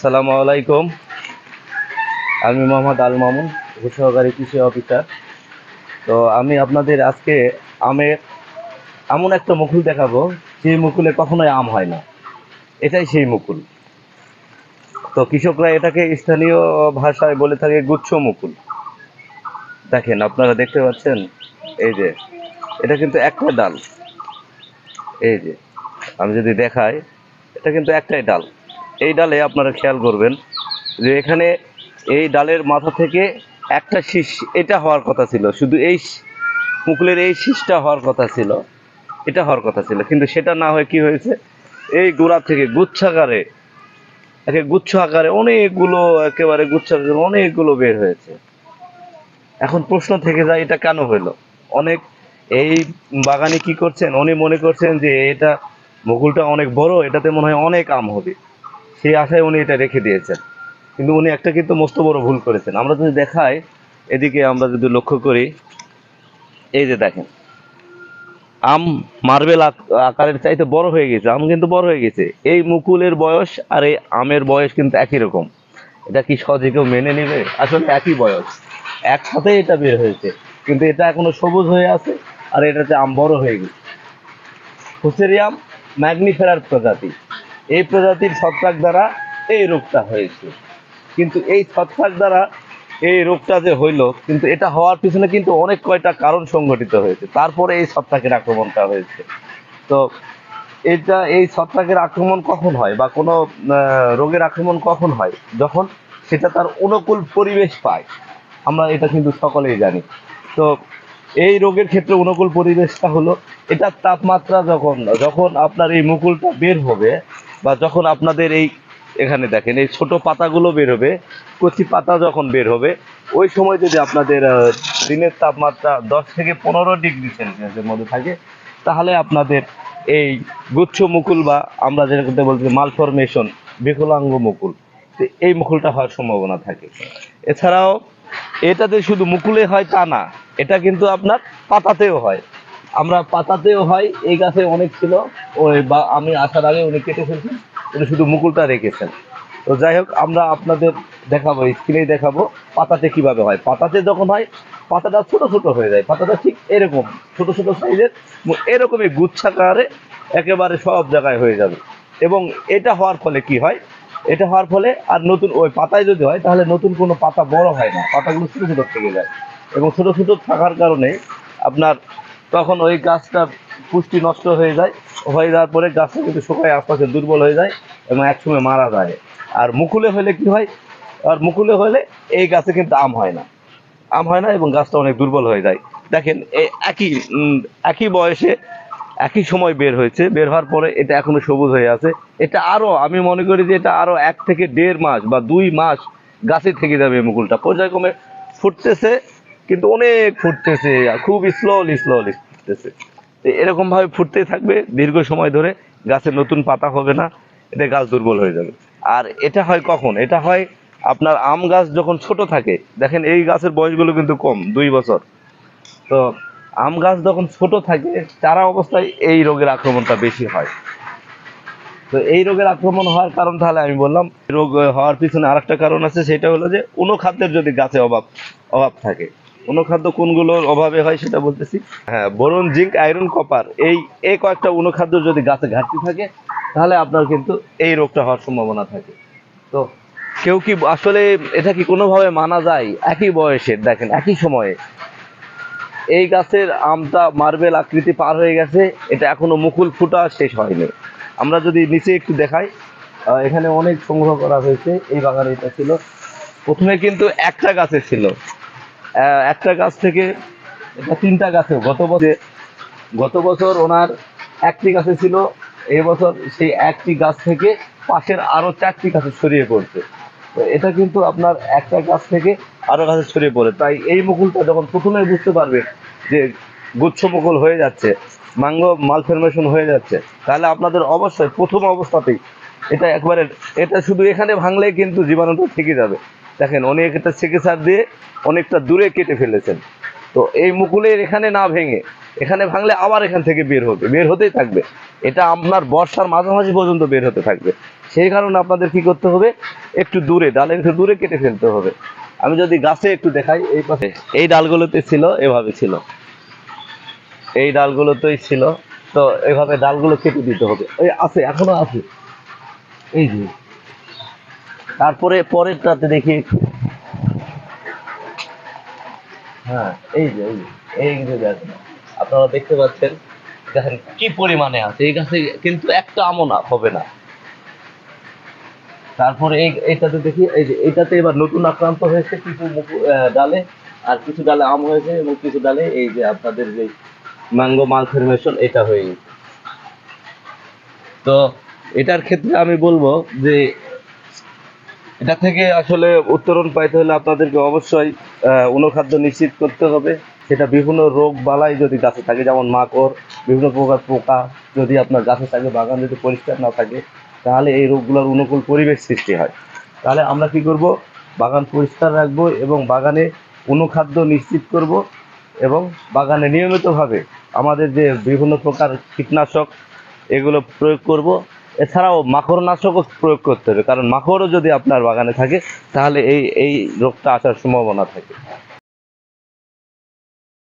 আসসালামু আলাইকুম। আমি মোহাম্মদ আল মামুন, উপসহকারী কৃষি অফিসার। তো আমি আপনাদের আজকে আমের এমন একটা মুকুল দেখাবো, যে মুকুলে কখনোই আম হয় না। এটাই সেই মুকুল। তো কৃষকরা এটাকে স্থানীয় ভাষায় বলে থাকে গুচ্ছ মুকুল। দেখেন, আপনারা দেখতে পাচ্ছেন, এই যে, এটা কিন্তু একটা ডাল। এই যে, আমি যদি দেখাই, এটা কিন্তু একটাই ডাল। এই ডালে আপনারা খেয়াল করবেন যে এখানে এই ডালের মাথা থেকে একটা শীষ, এটা হওয়ার কথা ছিল। শুধু এই মুকুলের এই শীষটা হওয়ার কথা ছিল। এটা হওয়ার কথা ছিল। কিন্তু সেটা না হয়ে কি হয়েছে? এই গোড়া থেকে গুচ্ছাকারে, একে গুচ্ছ আকারে অনেকগুলো, একেবারে গুচ্ছ আকারে অনেকগুলো বের হয়েছে। এখন প্রশ্ন থেকে যায়, এটা কেন হলো? অনেক এই বাগানে কি করছেন? উনি মনে করছেন যে এটা মুকুলটা অনেক বড়, এটাতে মনে হয় অনেক আম হবে। সেই আশায় উনি এটা রেখে দিয়েছেন। কিন্তু উনি একটা কিন্তু মস্ত বড় ভুল করেছেন। আমরা যদি দেখাই, এদিকে আমরা যদি লক্ষ্য করি, এই যে দেখেন, আম মার্বেল আকারের চাইতে বড় হয়ে গেছে, আম কিন্তু বড় হয়ে গেছে। এই মুকুলের বয়স আর এই আমের বয়স কিন্তু একই রকম। এটা কি সহজে কেউ মেনে নেবে? আসলে একই বয়স। একসাথে এটা বের হয়েছে। কিন্তু এটা এখনও সবুজ হয়ে আছে আর এটাতে আম বড় হয়ে গেছে। ফুসেরিয়াম ম্যাগনিফেরার প্রজাতি। এই প্রজাতির ছত্রাক দ্বারা এই রোগটা হয়েছে। কিন্তু এই ছত্রাক দ্বারা এই রোগটা যে হইল, কিন্তু এটা হওয়ার পিছনে কিন্তু অনেক কয়টা কারণ সংঘটিত হয়েছে। তারপরে এই ছত্রাকের আক্রমণটা হয়েছে। তো এটা, এই ছত্রাকের আক্রমণ কখন হয় বা কোনো রোগের আক্রমণ কখন হয়? যখন সেটা তার অনুকূল পরিবেশ পায়। আমরা এটা কিন্তু সকলেই জানি। তো এই রোগের ক্ষেত্রে অনুকূল পরিবেশটা হলো এটার তাপমাত্রা যখন যখন আপনার এই মুকুলটা বের হবে বা যখন আপনাদের এই এখানে দেখেন, এই ছোট পাতাগুলো বের হবে, কচি পাতা যখন বের হবে, ওই সময় যদি আপনাদের দিনের তাপমাত্রা দশ থেকে পনেরো ডিগ্রি সেলসিয়াসের মধ্যে থাকে, তাহলে আপনাদের এই গুচ্ছ মুকুল বা আমরা যেটাকে বলছি মালফরমেশন, বিকলাঙ্গ মুকুল এই মুকুলটা হওয়ার সম্ভাবনা থাকে। এছাড়াও, এটাতে শুধু মুকুলে হয় তা না এটা কিন্তু আপনার পাতাতেও হয়। আমরা পাতাতেও হয়, এই গাছে অনেক ছিল, ওই বা আমি আসার আগে উনি কেটে ফেলছেন, উনি শুধু মুকুলটা রেখেছেন। তো যাই হোক, আমরা আপনাদের দেখাবো স্ক্রিনেই দেখাবো পাতাতে কীভাবে হয়। পাতাতে যখন হয়, পাতাটা ছোট ছোট হয়ে যায়, পাতাটা ঠিক এরকম, ছোট ছোট সাইজের এরকমই গুচ্ছাকারে একেবারে সব জায়গায় হয়ে যাবে। এবং এটা হওয়ার ফলে কি হয়? এটা হওয়ার ফলে আর নতুন, ওই পাতায় যদি হয়, তাহলে নতুন কোনো পাতা বড় হয় না, পাতাগুলো ছোটো ছোটো থেকে যায়। এবং ছোটো ছোটো থাকার কারণে আপনার তখন ওই গাছটার পুষ্টি নষ্ট হয়ে যায়, হয়ে যাওয়ার পরে গাছটা কিন্তু শুকায় আস্তে আস্তে দুর্বল হয়ে যায় এবং একসময় মারা যায়। আর মুকুলে হলে কি হয়? আর মুকুলে হলে এই গাছে কিন্তু আম হয় না। আম হয় না এবং গাছটা অনেক দুর্বল হয়ে যায়। দেখেন একই একই বয়সে, একই সময় বের হয়েছে। বের হওয়ার পরে এটা এখনও সবুজ হয়ে আছে। এটা আরও আমি মনে করি যে এটা আরও এক থেকে দেড় মাস বা দুই মাস গাছে থেকে যাবে মুকুলটা। পর্যায়ক্রমে ফুটতেছে কিন্তু অনেক ফুটতেছে খুব স্লোলি স্লোলি ফুটতেছে। তো এরকম ভাবে ফুটতেই থাকবে, দীর্ঘ সময় ধরে গাছে নতুন পাতা হবে না এটা গাছ দুর্বল হয়ে যাবে। আর এটা হয় কখন? এটা হয় আপনার আম গাছ যখন ছোট থাকে, দেখেন এই গাছের বয়সগুলো কিন্তু কম, দুই বছর। তো আম গাছ যখন ছোট থাকে, চারা অবস্থায় এই রোগের আক্রমণটা বেশি হয়। তো এই রোগের আক্রমণ হওয়ার কারণ তাহলে আমি বললাম, রোগ হওয়ার পিছনে আরেকটা কারণ আছে, সেটা হলো যে অনুখাদ্যের যদি গাছে অভাব অভাব থাকে অনুখাদ্য কোনগুলোর অভাবে হয় সেটা বলতেছি। হ্যাঁ বোরন জিঙ্ক, আয়রন, কপার, এই এই কয়েকটা অনুখাদ্য যদি গাছে ঘাটতি থাকে, তাহলে আপনার কিন্তু এই রোগটা হওয়ার সম্ভাবনা থাকে। তো কেউ কি আসলে এটা কি কোনোভাবে মানা যায়? একই বয়সের, দেখেন, একই সময়ে। এই গাছের আমটা মার্বেল আকৃতি পার হয়ে গেছে, এটা এখনও মুকুল ফুটা শেষ হয়নি। আমরা যদি নিচে একটু দেখাই এখানে অনেক সংগ্রহ করা হয়েছে, এই বাগানে এটা ছিল। প্রথমে কিন্তু একটা গাছে ছিল। একটা গাছ থেকে এটা তিনটা গাছে। গত বছর গত বছর ওনার একটি গাছে ছিল, এই বছর সেই একটি গাছ থেকে পাশের আরও চারটি গাছে ছড়িয়ে পড়ছে। তো এটা কিন্তু আপনার একটা গাছ থেকে আরও গাছে ছড়িয়ে পড়ে। তাই এই মুকুলটা যখন প্রথমে বুঝতে পারবে যে গুচ্ছ মুকুল হয়ে যাচ্ছে ম্যাঙ্গো মালফরমেশন হয়ে যাচ্ছে, তাহলে আপনাদের অবশ্যই প্রথম অবস্থাতেই এটা একবারে এটা শুধু এখানে ভাঙলে কিন্তু জীবাণুটা থেকে যাবে। দেখেন অনেক একটা চিকিৎসা দিয়ে অনেকটা দূরে কেটে ফেলেছেন। তো এই মুকুলের এখানে না ভেঙে, এখানে ভাঙলে আবার এখান থেকে বের হবে, বের হতেই থাকবে। এটা আপনার বর্ষার মাঝামাঝি পর্যন্ত বের হতে থাকবে। সেই কারণে আপনাদের কি করতে হবে, একটু দূরে ডালে একটু দূরে কেটে ফেলতে হবে। আমি যদি গাছে একটু দেখাই, এই পাশে, এই ডালগুলোতে ছিল, এভাবে ছিল। এই ডালগুলোতেই ছিল, তো এভাবে ডালগুলো কেটে দিতে হবে। ওই আছে, এখনও আছে। এই যে। তারপরে পরেরটাতে দেখি একটু। হ্যাঁ এই যে এই যে, দেখেন আপনারা দেখতে পাচ্ছেন কি পরিমাণে আছে এই গাছে কিন্তু একটা হবে না। তারপরে এই এইটাতে দেখি এই যে এইটাতে এবার নতুন আক্রান্ত হয়েছে কিছু ডালে আর কিছু ডালে আম হয়েছে এবং কিছু ডালে এই যে আপনাদের যে ম্যাঙ্গো মালফরমেশন এটা হয়ে গেছে। তো এটার ক্ষেত্রে আমি বলব যে এটা থেকে আসলে উত্তরণ পাইতে হলে আপনাদেরকে অবশ্যই অনুখাদ্য নিশ্চিত করতে হবে। সেটা বিভিন্ন রোগ বালাই যদি গাছে থাকে, যেমন মাকড়, বিভিন্ন প্রকার পোকা যদি আপনার গাছে থাকে, বাগান যদি পরিষ্কার না থাকে, তাহলে এই রোগগুলোর অনুকূল পরিবেশ সৃষ্টি হয়। তাহলে আমরা কি করব? বাগান পরিষ্কার রাখব এবং বাগানে অনুখাদ্য নিশ্চিত করব এবং বাগানে নিয়মিতভাবে আমাদের যে বিভিন্ন প্রকার কীটনাশক, এগুলো প্রয়োগ করব। এছাড়াও মাকড়নাশকও প্রয়োগ করতে হবে। কারণ মাকড়ও যদি আপনার বাগানে থাকে, তাহলে এই এই রোগটা আসার সম্ভাবনা থাকে।